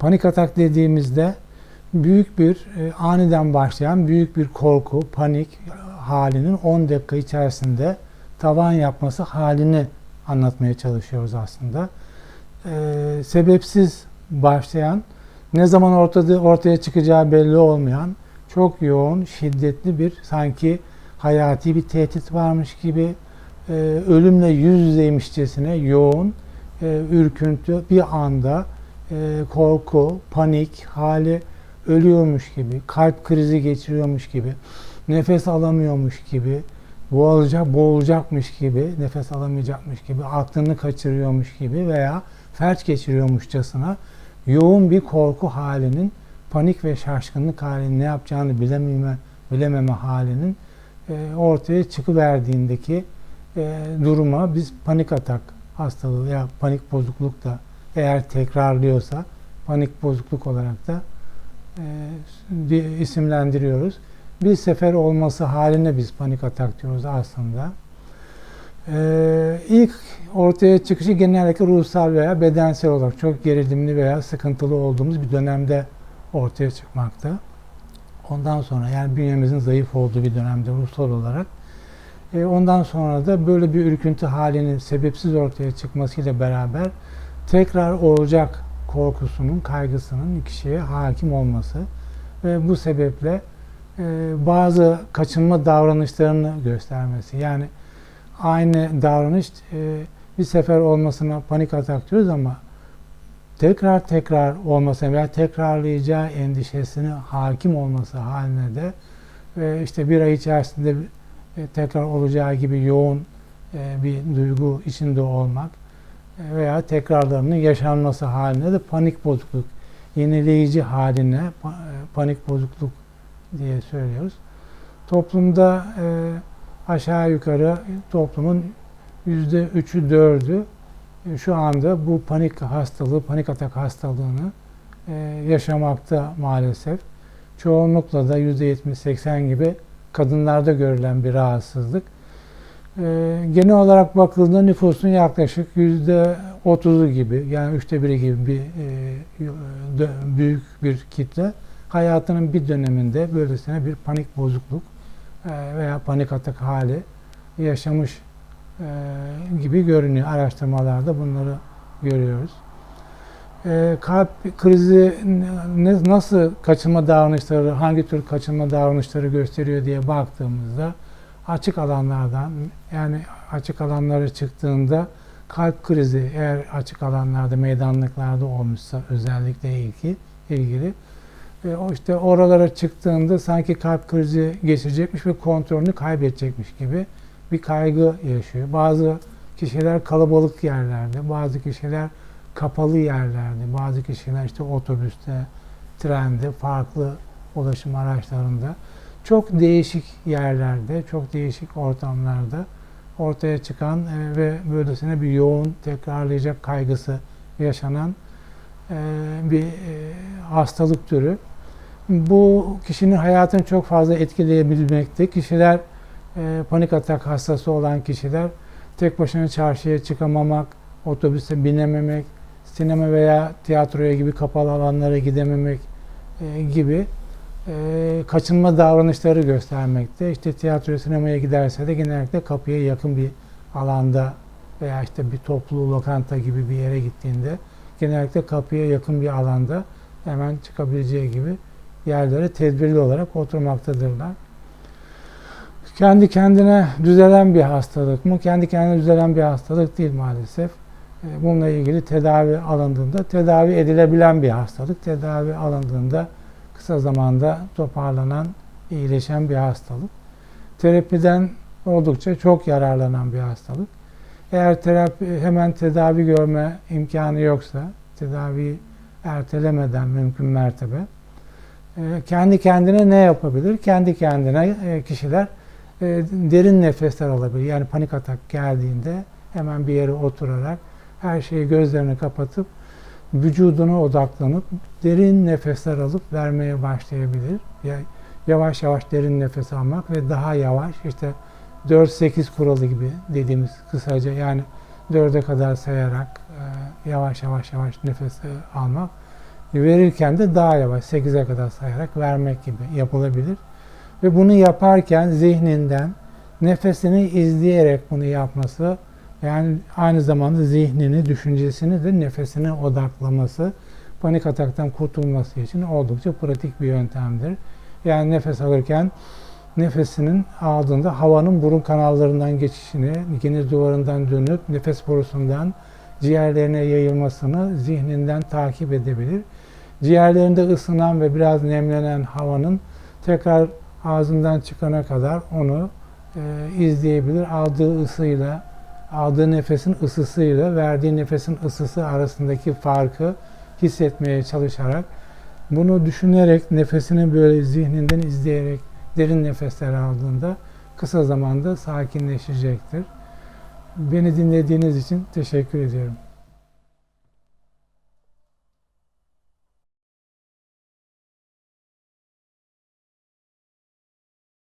Panik atak dediğimizde büyük bir e, aniden başlayan büyük bir korku, panik halinin 10 dakika içerisinde tavan yapması halini anlatmaya çalışıyoruz aslında. E, sebepsiz başlayan, ne zaman ortada ortaya çıkacağı belli olmayan, çok yoğun, şiddetli bir sanki hayati bir tehdit varmış gibi e, ölümle yüz yüzeymişçesine yoğun, e, ürküntü bir anda e, korku, panik hali ölüyormuş gibi, kalp krizi geçiriyormuş gibi, nefes alamıyormuş gibi, boğulacak, boğulacakmış gibi, nefes alamayacakmış gibi, aklını kaçırıyormuş gibi veya felç geçiriyormuşçasına yoğun bir korku halinin, panik ve şaşkınlık halinin ne yapacağını bilememe, bilememe halinin e, ortaya çıkıverdiğindeki e, duruma biz panik atak hastalığı veya panik bozukluk da eğer tekrarlıyorsa panik bozukluk olarak da e, isimlendiriyoruz. Bir sefer olması haline biz panik atak diyoruz aslında. Ee, ilk ortaya çıkışı genellikle ruhsal veya bedensel olarak çok gerilimli veya sıkıntılı olduğumuz bir dönemde ortaya çıkmakta. Ondan sonra yani bünyemizin zayıf olduğu bir dönemde ruhsal olarak. E, ondan sonra da böyle bir ürküntü halinin sebepsiz ortaya çıkmasıyla beraber tekrar olacak korkusunun, kaygısının kişiye hakim olması ve bu sebeple e, bazı kaçınma davranışlarını göstermesi. Yani aynı davranış e, bir sefer olmasına panik atak diyoruz ama tekrar tekrar olmasına veya tekrarlayacağı endişesine hakim olması haline de ve işte bir ay içerisinde e, tekrar olacağı gibi yoğun e, bir duygu içinde olmak e, veya tekrarlarının yaşanması haline de panik bozukluk, yenileyici haline e, panik bozukluk diye söylüyoruz. Toplumda e, aşağı yukarı toplumun yüzde üçü dördü e, şu anda bu panik hastalığı, panik atak hastalığını e, yaşamakta maalesef. Çoğunlukla da yüzde 70-80 gibi kadınlarda görülen bir rahatsızlık. E, genel olarak bakıldığında nüfusun yaklaşık yüzde 30'u gibi yani üçte biri gibi bir e, büyük bir kitle hayatının bir döneminde böylesine bir panik bozukluk e, veya panik atak hali yaşamış e, gibi görünüyor. Araştırmalarda bunları görüyoruz. Kalp krizi nasıl kaçınma davranışları, hangi tür kaçınma davranışları gösteriyor diye baktığımızda açık alanlardan yani açık alanlara çıktığında kalp krizi eğer açık alanlarda, meydanlıklarda olmuşsa özellikle ilgi, ilgili e, o işte oralara çıktığında sanki kalp krizi geçirecekmiş ve kontrolünü kaybedecekmiş gibi bir kaygı yaşıyor. Bazı kişiler kalabalık yerlerde, bazı kişiler kapalı yerlerde, bazı kişiler işte otobüste, trende, farklı ulaşım araçlarında çok değişik yerlerde, çok değişik ortamlarda ortaya çıkan e, ve böylesine bir yoğun tekrarlayacak kaygısı yaşanan e, bir e, hastalık türü. Bu kişinin hayatını çok fazla etkileyebilmekte. Kişiler panik atak hastası olan kişiler tek başına çarşıya çıkamamak, otobüse binememek, sinema veya tiyatroya gibi kapalı alanlara gidememek gibi e, kaçınma davranışları göstermekte. İşte tiyatroya, sinemaya giderse de genellikle kapıya yakın bir alanda veya işte bir toplu lokanta gibi bir yere gittiğinde genellikle kapıya yakın bir alanda hemen çıkabileceği gibi yerlere tedbirli olarak oturmaktadırlar. Kendi kendine düzelen bir hastalık mı? Kendi kendine düzelen bir hastalık değil maalesef. E, Bununla ilgili tedavi alındığında tedavi edilebilen bir hastalık. Tedavi alındığında kısa zamanda toparlanan, iyileşen bir hastalık. Terapiden oldukça çok yararlanan bir hastalık. Eğer terapi hemen tedavi görme imkanı yoksa, tedaviyi ertelemeden mümkün mertebe e, kendi kendine ne yapabilir? Kendi kendine e, kişiler e, derin nefesler alabilir. Yani panik atak geldiğinde hemen bir yere oturarak her şeyi gözlerini kapatıp vücuduna odaklanıp derin nefesler alıp vermeye başlayabilir. Yavaş yavaş derin nefes almak ve daha yavaş işte 4-8 kuralı gibi dediğimiz kısaca yani 4'e kadar sayarak e, yavaş yavaş yavaş nefes almak Verirken de daha yavaş 8'e kadar sayarak vermek gibi yapılabilir. Ve bunu yaparken zihninden nefesini izleyerek bunu yapması yani aynı zamanda zihnini, düşüncesini de nefesine odaklaması panik ataktan kurtulması için oldukça pratik bir yöntemdir. Yani nefes alırken nefesinin aldığında havanın burun kanallarından geçişini, geniz duvarından dönüp nefes borusundan ciğerlerine yayılmasını zihninden takip edebilir. Ciğerlerinde ısınan ve biraz nemlenen havanın tekrar ağzından çıkana kadar onu e, izleyebilir. Aldığı ısıyla, aldığı nefesin ısısıyla verdiği nefesin ısısı arasındaki farkı hissetmeye çalışarak bunu düşünerek nefesini böyle zihninden izleyerek derin nefesler aldığında kısa zamanda sakinleşecektir. Beni dinlediğiniz için teşekkür ediyorum.